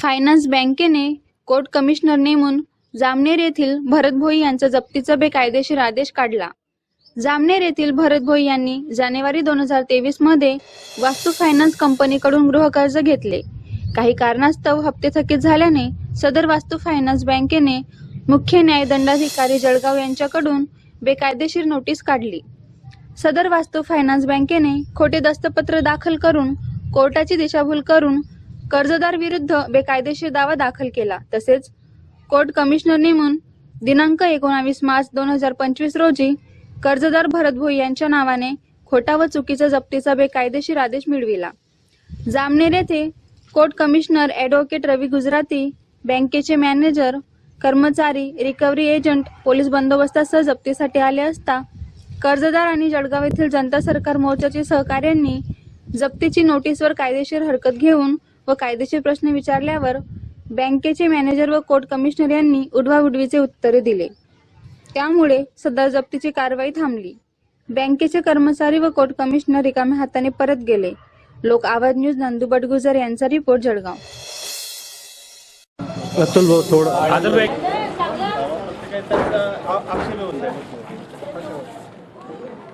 Finance बँकेने court commissioner नेमून जामनेर येथील भरत भोई यांचा जप्तीचा बेकायदेशीर आदेश काढला. जामनेर येथील भरत भोई यांनी जानेवारी दोन हजार तेवीसमध्ये वास्तू फायनान्स कंपनीकडून गृहकर्ज घेतले. काही कारणास्तव हप्ते थकीत झाल्याने सदर वास्तू फायनान्स बँकेने मुख्य न्यायदंडाधिकारी जळगाव यांच्याकडून बेकायदेशीर नोटीस काढली. सदर वास्तू फायनान्स बँकेने खोटे दस्तपत्र दाखल करून कोर्टाची दिशाभूल करून कर्जदार विरुद्ध बेकायदेशीर दावा दाखल केला. तसेच कोर्ट कमिशनर नेमून दिनांक एकोणावीस मार्च दोन हजार पंचवीस रोजी कर्जदार भरत भोई यांच्या नावाने खोटा व चुकीचा जप्तीचा बेकायदेशीर आदेश मिळविला. जामनेर येथे court commissioner advocate Ravi Gujarati बँकेचे मॅनेजर कर्मचारी रिकव्हरी एजंट पोलीस बंदोबस्तासह जप्तीसाठी आले असता कर्जदार आणि जळगाव येथील जनता सरकार मोर्चाचे सहकार्यांनी जप्तीची नोटीसवर कायदेशीर हरकत घेऊन व कायदेशीर प्रश्न विचारल्यावर बँकेचे मॅनेजर व कोर्ट कमिशनर यांनी उडवाउडवीचे उत्तरे दिले. त्यामुळे सदर जप्तीची कारवाई थांबली. बँकेचे कर्मचारी व कोर्ट कमिशनर रिकाम्या हाताने परत गेले. लोक आवाज न्यूज नंदू बडगुजर यांचा रिपोर्ट जळगाव. अतुल भाऊ थोडं. आदर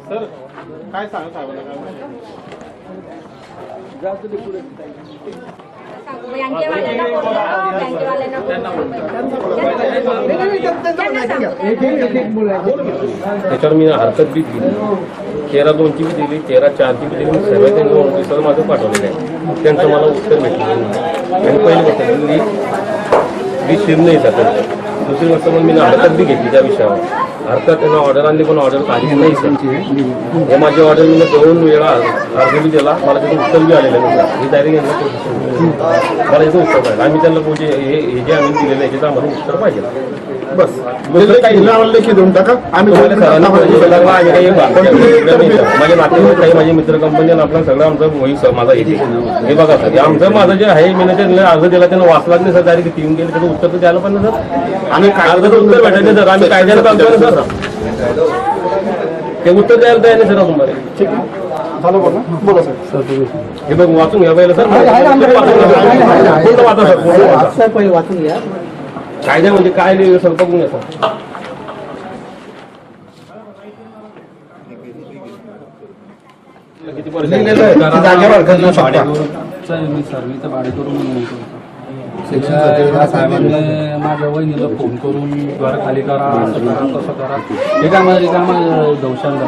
सर काय सांगा बँकेवाल्यांना त्याच्यावर मी हरकत बी दिली तेरा दोनची बी दिली तेरा चारची बी दिली. सर्व त्यांनी ऑफिसर माझं पाठवलेलं आहे. त्यांचं मला उत्तर भेटलं आणि पहिली गोष्ट मी मी नाही सकत दुसरी गोष्ट मग मी नाटकात बी घेतली त्या विषयावर. हरकत त्यांना ऑर्डर आणली पण ऑर्डर काढली नाही सर हे माझी ऑर्डर मी दोन वेळा अर्ज बी दिला. मला त्याचं उत्तर बी आलेलं नाही मी डायरेक्ट यांना मला याचं उत्तर पाहिजे. आम्ही त्यांना बोलले हे हे जे आम्ही दिलेलं आहे त्याचं आम्हाला उत्तर पाहिजे. बस. दुसरं काही नाही. लेखी देऊन टाका. आम्ही तुम्हाला सरांना पाहिजे सगळं माझे काही बाकी नाही. माझे नातेवाईक काही माझे मित्र कंपनी आपला सगळं आमचं वही सर माझा येते हे बघा सर आमचं माझं जे आहे मी त्याने अर्ज दिला त्यानं वाचलाच नाही सर डायरेक्ट तीन गेले त्याचं उत्तर तर द्यायला पण सर आणि कागदाचं उत्तर भेटायचं सर आम्ही कायद्याने चालतोय ना सर ते उत्तर द्यायला तयार नाही सर तुम्हाला ठीक आहे. झालं बोला बोला सर. हे बघ वाचून घ्या पहिलं सर. पूर्ण वाचा सर पूर्ण वाचा. कायदा म्हणजे काय नाही सर बघून घ्या सर. किती परिस्थिती जागेवर? घेऊ शकता मी सर्व्हिसचं भाडेकरून म्हणतो. त्या साहेबांनी माझ्या वहिनीला फोन करून घर खाली करा असं करा तसं करा. हे काय रिकामा दौशान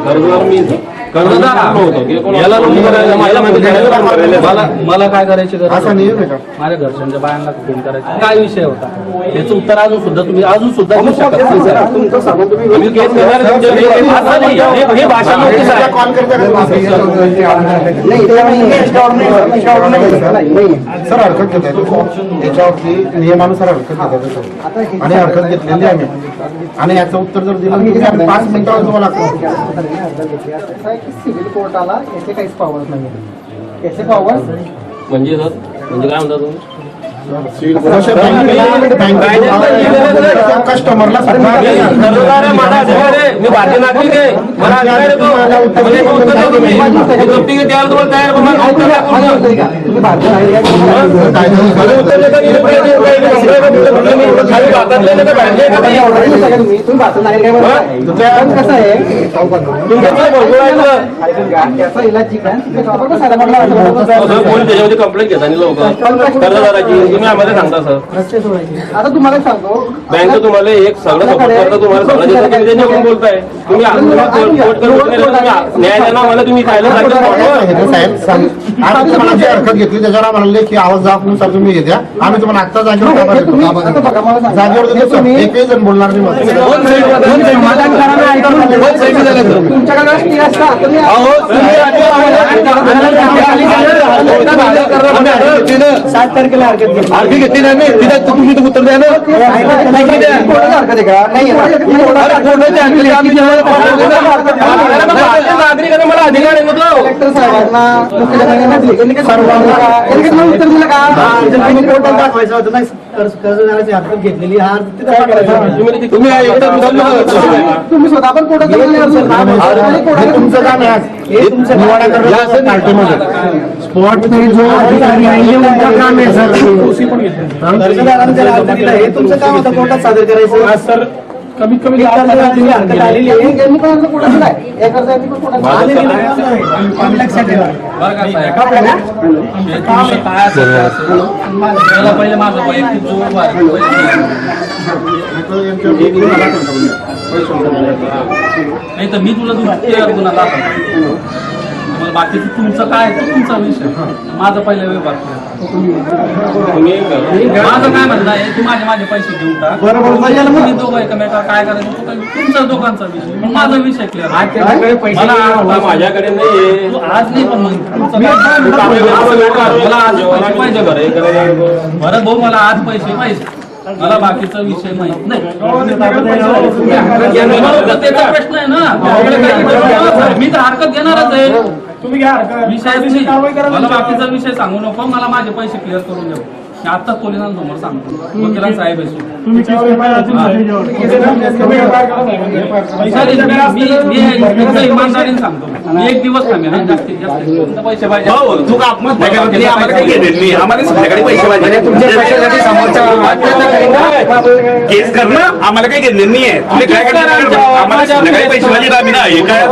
मला मला काय करायची गरज असा नियम आहे का? माझ्या घरच्यांच्या बायांना फोन करायचा? काय विषय होता? त्याचं उत्तर अजून सुद्धा तुम्ही अजून सुद्धा देऊ शकत नाही सर. तुमचं सांगून तुम्ही आम्ही केस घेणार आहे तुमच्या- हे- हे भाषा नाही, हे- हे भाषा नोटीस आहे. कॉल करता सर हरकत घेत त्याच्यावरती नियमानुसार हरकत घेत आहे आणि हरकत घेतलेली आहे आम्ही. आणि याचं उत्तर जर दिलं तर तुम्ही आम्ही पाच मिनिटावर तुम्हाला आहे की सिव्हिल कोर्टाला याचे काहीच पॉवर्स नाही याचे पॉवर्स म्हणजे सर म्हणजे काय म्हणता तुम्ही? कस्टमरला. मी भारतीय नागरिक आहे मला अधिकार आहे तो. मला याचं उत्तर द्या तुम्ही. हे जप्ती द्यायला तुम्हाला तयार आहे, पण मला उत्तर द्या पूर्ण. तुम्ही का? तुम्ही तुम्ही तुम्ही तुम्ही तुम्ही आम्हाला सांगता सर रस्ते सोडायचे आता तुम्हाला सांगतो बँक तुम्हाला एक सगळं सपोर्ट करता तुम्हाला सगळं तुम्ही बोलताय तुम्ही तुम्ही करून तुम्ही न्याय देणार मला तुम्ही आम्ही घेतली त्याच्यावर आम्हाला लेखी आवाज दाखवून तुम्ही हे द्या आम्ही तुम्हाला आत्ता जागेवर. तुम्ही मला. जागेवर सर. तुम्ही जण बोलणार नाही तुम्ही तुम्ही आम्ही मला अधिकार आहे ना तो. कलेक्टर साहेबांना मुख्यमंत्र्यांना सर्वांना उत्तर दिलं का कोर्टात दाखवायचं होतं नाही कर्ज कर्जदाराची हरकत घेतलेली तिथं काय करायचं? तुम्ही इकडे मुद्दाम- तुम्ही स्वतः पण कोर्टात गेलेले असेल. तुमचं काम आहे आज. तुमचं निवाडा करणं पार्टीमध्ये स्पॉट पे जो अधिकारी आहे हे उनका काम आहे सर कर्जदारांच्या अर्ज दिला हे तुमचं काम होतं कोर्टात सर कमीत कमी कर्जदारांची हरकत आलेली आहे पण पण कोर्टात आलेली नाही. आम्ही लक्षात ठेवा बरं का साहेब हे तुमचं काय असेल ते असेल. त्याला पहिले माझं वैयक्तिक नाही तर मी तुला दुसऱ्या गुन्हा दाखवतो बाकीचं तुमचं काय तुमचा विषय. माझा पहिला व्यवहार. माझं काय म्हणणं आहे माझे माझे पैसे देऊन टाक. बरोबर. तुम्ही दोघं एकमेका काय करायचं तो काय- तुमचा दोघांचा विषय. पण माझा विषय क्लिअर मला माझ्याकडे नाहीये. तू आज नाही पण मग तुमचं काय- मला आज पैसे पाहिजे बरं. भाऊ मला आज पैसे पाहिजे. मला बाकीचा विषय माहीत नाही. प्रश्न आहे ना. मी तर हरकत घेणारच आहे. तुम्ही घ्या विषय कारवाई करा मला बाकीचा विषय सांगू नको मला माझे पैसे क्लिअर करून देऊ. मी आत्ताच पोलिसांसमोर सांगतो. वकिला साहेब मी इमानदारीने सांगतो. एक दिवस हा, जास्तीत जास्त. पैसे पाहिजे. केस करणं आम्हाला काही घेणं नाही. आहे तुम्ही काय करणार? आम्हाला पैसे पाहिजे. आम्ही ना हे काय?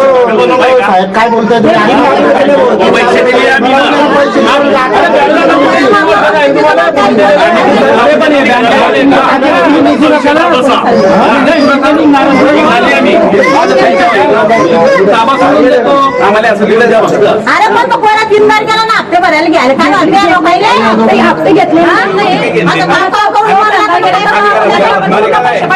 साहेब काय बोलताय तुम्ही? आम्ही पैसे दिले आम्ही ना. आम्हाला असं दिलं द्या फक्त. अरे पण तो कोणा तीन तारखेला ना? हप्ते भरायला घ्यायला काय हप्ते आलो पहिले हप्ते हप्ते घेतले ना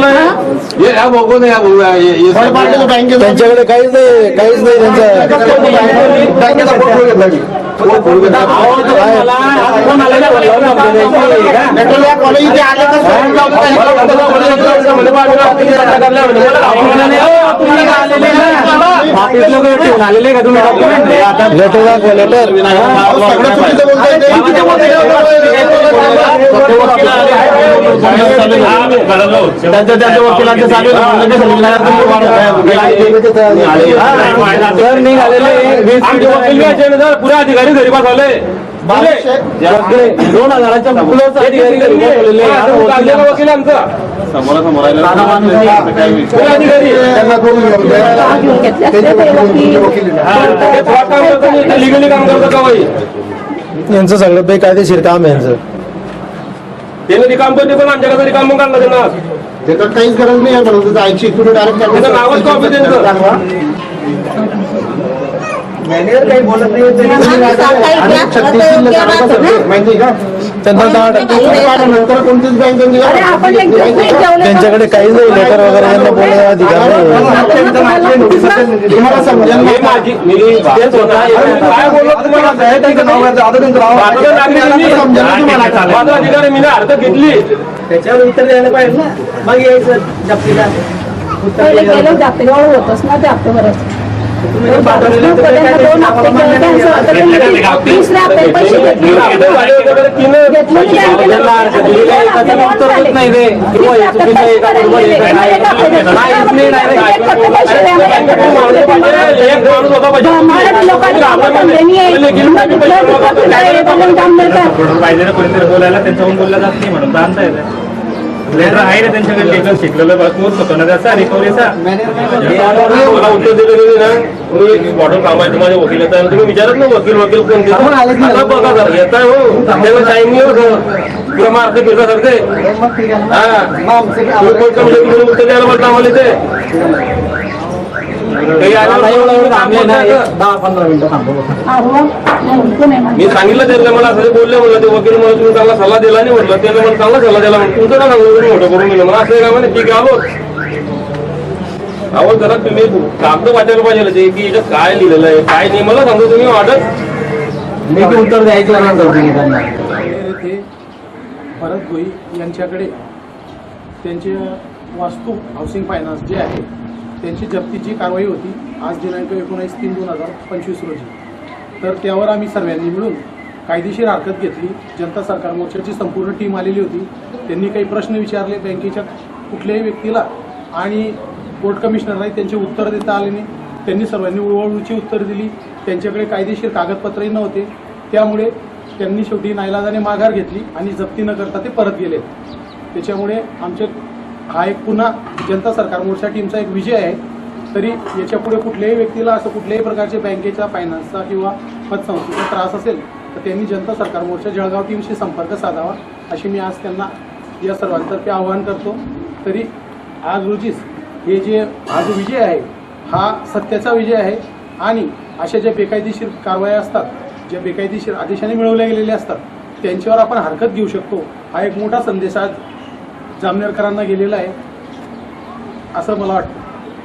ना या माणसाला पाचशे पाहिजे. हे? बँकेवर मध्ये थोडं पाहिजे काय किती घेतले पाचशे घेतो पाचशे पाचशे घेतले आहे. सर निघालेले पुरा अधिकारी घरी पाठवले दोन हजाराच्या वकील आमचा. समोरासमोर लिगली काम करतो का बाई? यांचं सगळं बेकायदेशीर काम आहे यांचं. त्याने रिकाम करते पण आमच्याकडे रिकाम मग काढला त्यांना. त्याच्यात काहीच गरज नाही आहे म्हणून ऐंशी तुम्ही डायरेक्ट नावच कॉपी त्यांचं. मॅनेजर काही बोलत नाही त्यांच्याकडे काही नाही लेटर वगैरे यांना बोलण्याचा अधिकार नाही तुम्हाला समजेल हे माझी मी घेतली त्याच्यावर उत्तर द्यायला पाहिजे ना मग यायचं जप्तीला होतच ना ते हप्ते बोलायला त्यांच्याहून बोललं जात नाही म्हणून लेटर आहे ना त्यांच्याकडे लेटर शिकलेलं कोर्स होतो ना त्याचा रिकव्हरीचा मला उत्तर दिलेलं नाही ना मी बॉटल कामायचं माझ्या वकिलाचा तुम्ही विचारत ना वकील वकील कोण देतो? बघा जरा येत आहे हो. त्याला टाइम नाही होत तुला मारते फिरता हा. कोण कमिशन घेऊन उत्तर द्यायला बोलता आम्हाला ते मी सांगितलं त्यांना मला असं बोलले म्हणलं ते वकील मला तुम्ही चांगला सल्ला दिला नाही म्हटलं. त्याने मला चांगला सल्ला दिला म्हणून तुमचं का सांगू? तुम्ही मोठं करून दिलं. मला असं काय म्हणे? ठीक आहे आलो. अहो जरा तुम्ही कागद वाचायला पाहिजे ते की याच्यात काय लिहिलेलं आहे काय नाही. मला सांगतो तुम्ही ऑर्डर लेखी उत्तर द्यायचं येथे भरत भोई यांच्याकडे त्यांचे वास्तू हाऊसिंग फायनान्स जे आहे त्यांची जप्तीची कारवाई होती आज दिनांक एकोणीस तीन दोन हजार पंचवीस रोजी. तर त्यावर आम्ही सर्वांनी मिळून कायदेशीर हरकत घेतली. जनता सरकार मोर्चाची संपूर्ण टीम आलेली होती. त्यांनी काही प्रश्न विचारले बँकेच्या कुठल्याही व्यक्तीला आणि कोर्ट कमिशनरलाही त्यांचे उत्तर देता आले नाही. त्यांनी सर्वांनी उळवळूची उत्तर दिली. त्यांच्याकडे कायदेशीर कागदपत्रही नव्हते. त्यामुळे त्यांनी शेवटी नाईलाजाने माघार घेतली आणि जप्ती न करता ते परत गेले. त्याच्यामुळे आमचे हा एक पुन्हा जनता सरकार मोर्चा टीमचा एक विजय आहे. तरी याच्यापुढे कुठल्याही व्यक्तीला असं कुठल्याही प्रकारचे बँकेच्या फायनान्सचा किंवा पतसंस्थेचा त्रास असेल तर त्यांनी जनता सरकार मोर्चा जळगाव टीमशी संपर्क साधावा अशी मी आज त्यांना या सर्वांतर्फे आवाहन करतो. तरी आज रोजीच हे जे हा जो विजय आहे हा सत्याचा विजय आहे. आणि अशा ज्या बेकायदेशीर कारवाया असतात ज्या बेकायदेशीर आदेशाने मिळवल्या गेलेल्या असतात त्यांच्यावर आपण हरकत घेऊ शकतो हा एक मोठा संदेश आज जामनेरकरांना गेलेला आहे. असं मला वाटतं.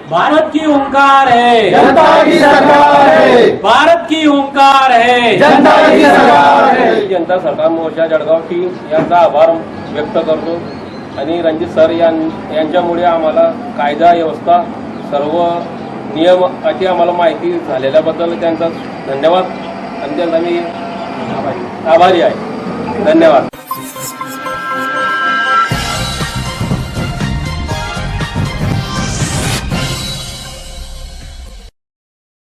भारत की ओंकार है। जनता की सरकार है। भारत की ओंकार है। जनता की सरकार है। जनता सरकार मोर्चा जळगाव टीम यांचा आभार व्यक्त करतो. आणि रणजित सर यां यांच्यामुळे आम्हाला कायदा व्यवस्था सर्व नियम अशी आम्हाला माहिती झालेल्याबद्दल त्यांचा धन्यवाद. आणि त्यांचा मी आभारी आहे. धन्यवाद.